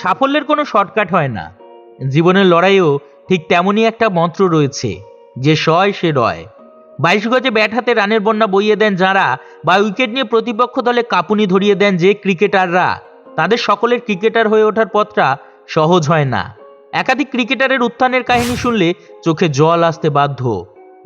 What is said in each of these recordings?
সাফল্যের কোনো শর্টকাট হয় না। জীবনের লড়াইও ঠিক তেমনই একটা মন্ত্র রয়েছে, যে সয় সে রয়। বাইশ গজে ব্যাট হাতে রানের বন্যা বইয়ে দেন যারা, বা উইকেট নিয়ে প্রতিপক্ষ দলে কাঁপুনি ধরিয়ে দেন যে ক্রিকেটাররা, তাদের সকলের ক্রিকেটার হয়ে ওঠার পথটা সহজ হয় না। একাধিক ক্রিকেটারের উত্থানের কাহিনী শুনলে চোখে জল আসতে বাধ্য।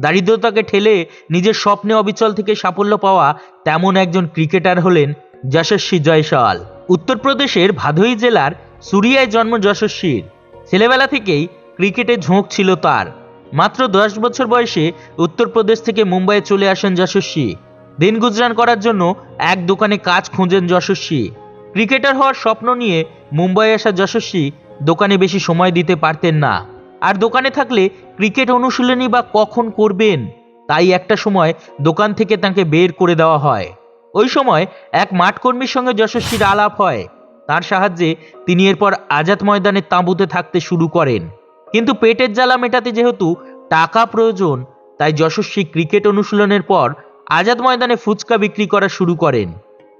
দারিদ্রতাকে ঠেলে নিজের স্বপ্নে অবিচল থেকে সাফল্য পাওয়া তেমন একজন ক্রিকেটার হলেন যশস্বী জয়সওয়াল। উত্তরপ্রদেশের ভাদোই জেলার সুরিয়ায় জন্ম যশস্বীর। ছেলেবেলা থেকেই ক্রিকেটে ঝোঁক ছিল তার। মাত্র দশ বছর বয়সে উত্তরপ্রদেশ থেকে মুম্বাইয়ে চলে আসেন যশস্বী। দিন গুজরান করার জন্য এক দোকানে কাজ খুঁজেন যশস্বী। ক্রিকেটার হওয়ার স্বপ্ন নিয়ে মুম্বাই আসা যশস্বী দোকানে বেশি সময় দিতে পারতেন না। আর দোকানে থাকলে ক্রিকেট অনুশীলনী বা কখন করবেন, তাই একটা সময় দোকান থেকে তাকে বের করে দেওয়া হয়। ওই সময় এক মাঠকর্মীর সঙ্গে যশস্বীর আলাপ হয়। তার সাহায্যে তিনি এরপর আজাদ ময়দানের তাঁবুতে থাকতে শুরু করেন। কিন্তু পেটের জ্বালা মেটাতে যেহেতু টাকা প্রয়োজন, তাই যশস্বী ক্রিকেট অনুশীলনের পর আজাদ ময়দানে ফুচকা বিক্রি করা শুরু করেন।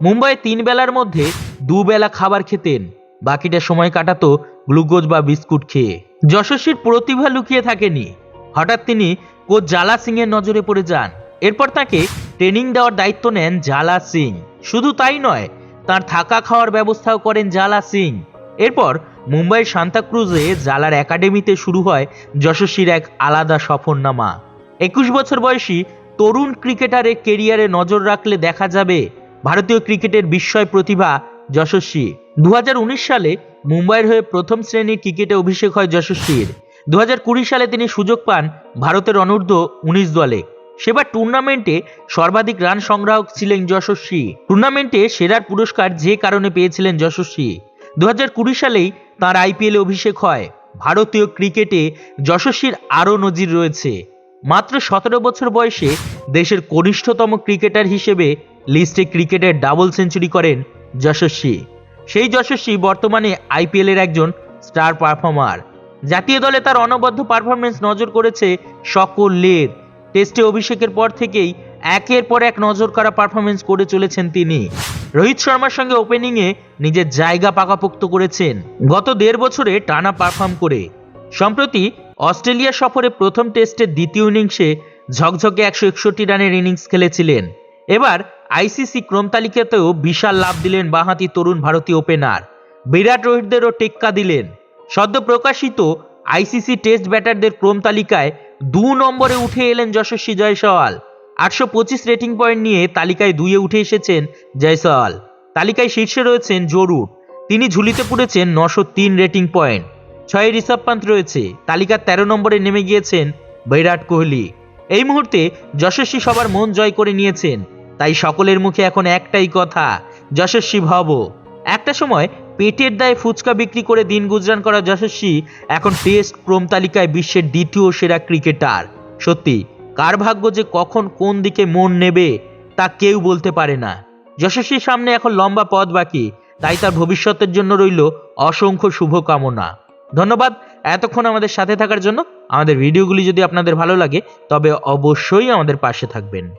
মুম্বাইয়ে তিন বেলার মধ্যে দুবেলা খাবার খেতেন, বাকিটা সময় কাটাতো গ্লুকোজ বা বিস্কুট খেয়ে। যশস্বীর প্রতিভা লুকিয়ে থাকেনি। হঠাৎ তিনি কোচ জালা সিং এর নজরে পড়ে যান। এরপর তাকে ট্রেনিং দেওয়ার দায়িত্ব নেন জালা সিং। শুধু তাই নয় তার থাকা খাওয়ার ব্যবস্থাও করেন জালা সিং। এরপর মুম্বাইয়ের সান্তাক্রুজে জালার একাডেমিতে শুরু হয় যশস্বীর এক আলাদা সফরনামা। একুশ বছর বয়সী তরুণ ক্রিকেটারের কেরিয়ারে নজর রাখলে দেখা যাবে ভারতীয় ক্রিকেটের বিস্ময় প্রতিভা যশস্বী। দু হাজার উনিশ সালে মুম্বাইয়ের হয়ে প্রথম শ্রেণির ক্রিকেটে অভিষেক হয় যশস্বীর। দু হাজার কুড়ি সালে তিনি সুযোগ পান ভারতের অনূর্ধ্ব উনিশ দলে। সেবার টুর্নামেন্টে সর্বাধিক রান সংগ্রাহক ছিলেন যশস্বী। টুর্নামেন্টে সেরার পুরস্কার যে কারণে পেয়েছিলেন যশস্বী। দু হাজার কুড়ি সালেই তার আইপিএলে অভিষেক হয়। ভারতীয় ক্রিকেটে যশস্বীর আরও নজির রয়েছে। মাত্র সতেরো বছর বয়সে দেশের কনিষ্ঠতম ক্রিকেটার হিসেবে লিস্টে ক্রিকেটের ডাবল সেঞ্চুরি করেন যশস্বী। সেই যশস্বী বর্তমানে আইপিএলের একজন স্টার পারফর্মার। জাতীয় দলে তার অনবদ্য পারফরমেন্স নজর করেছে সকলের। টেস্টে অভিষেকের পর থেকেই একের পর এক নজর করা পারফরমেন্স করে চলেছেন তিনি। রোহিত শর্মার সঙ্গে ওপেনিংয়ে নিজের জায়গা পাকাপোক্ত করেছেন। গত দেড় বছরে টানা পারফর্ম করে। সম্প্রতি অস্ট্রেলিয়া সফরে প্রথম টেস্টের দ্বিতীয় ইনিংসে ঝকঝকে একশো একষট্টি রানের ইনিংস খেলেছিলেন। এবার আইসিসি ক্রম তালিকাতেও বিশাল লাভ দিলেন বাঁহাতি তরুণ ভারতীয় ওপেনার বিরাট রোহিতদেরও টেক্কা দিলেন। সদ্য প্রকাশিত আইসিসি টেস্ট ব্যাটারদের ক্রম তালিকায় দু নম্বরে উঠে এলেন যশস্বী জয়সওয়াল। আটশো পঁচিশ রেটিং পয়েন্ট নিয়ে তালিকায় দুইয়ে উঠে এসেছেন জয়সওয়াল। তালিকায় শীর্ষে রয়েছেন জরুর। তিনি ঝুলিতে পড়েছেন নশো তিন রেটিং পয়েন্ট। ছয় ঋষভ পান্ত রয়েছে। তালিকার তেরো নম্বরে নেমে গিয়েছেন বিরাট কোহলি। এই মুহূর্তে যশস্বী সবার মন জয় করে নিয়েছেন। তাই সকলের মুখে এখন একটাই কথা, যশস্বী ভব। একটা সময় পেটের দায়ে ফুচকা বিক্রি করে দিন গুজরান করা যশস্বী এখন টেস্ট ক্রম তালিকায় বিশ্বের দ্বিতীয় সেরা ক্রিকেটার। সত্যি, কার ভাগ্য যে কখন কোন দিকে মন নেবে তা কেউ বলতে পারে না। যশস্বীর সামনে এখন লম্বা পথ বাকি, তাই তার ভবিষ্যতের জন্য রইল অসংখ্য শুভকামনা। ধন্যবাদ এতক্ষণ আমাদের সাথে থাকার জন্য। আমাদের ভিডিওগুলি যদি আপনাদের ভালো লাগে, তবে অবশ্যই আমাদের পাশে থাকবেন।